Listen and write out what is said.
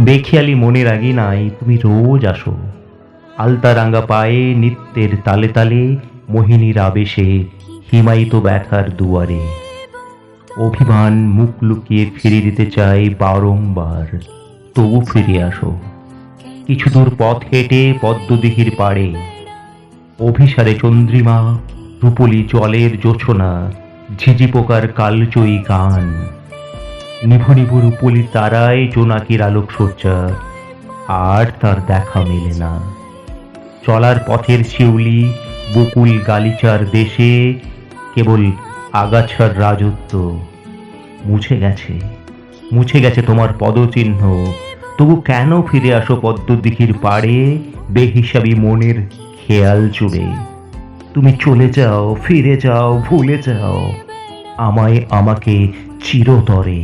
বেখিয়ালি মনে রাগি নাই, তুমি রোজ আসো। আলতা আলতারাঙ্গা পায়ে নিত্যের তালে তালে, মোহিনীর আবেশে হিমায়িত ব্যথার দুয়ারে। অভিমান মুখ লুকিয়ে ফিরে দিতে চাই বারংবার, তবু ফিরে আসো। কিছু দূর পথ হেঁটে পদ্মদিঘির পাড়ে, অভিসারে চন্দ্রিমা, রূপলি জলের জোছনা, ঝিঝি পোকার কালজয়ী গান। নিভু নিভু রূপলি তারায় জোনাকির আলোক সজ্জা আর তার দেখা মেলে না। চলার পথের শিউলি, বকুল গালিচার দেশে কেবল আগাছার রাজত্ব। মুছে গেছে। মুছে গেছে তোমার পদচিহ্ন। তবু কেন ফিরে আসো পদ্মদিঘির পাড়ে, বেহিসাবি মনের খেয়াল জুড়ে তুমি চলে যাও, ফিরে যাও, ভুলে যাও। আমায় আমাকে চিরতরে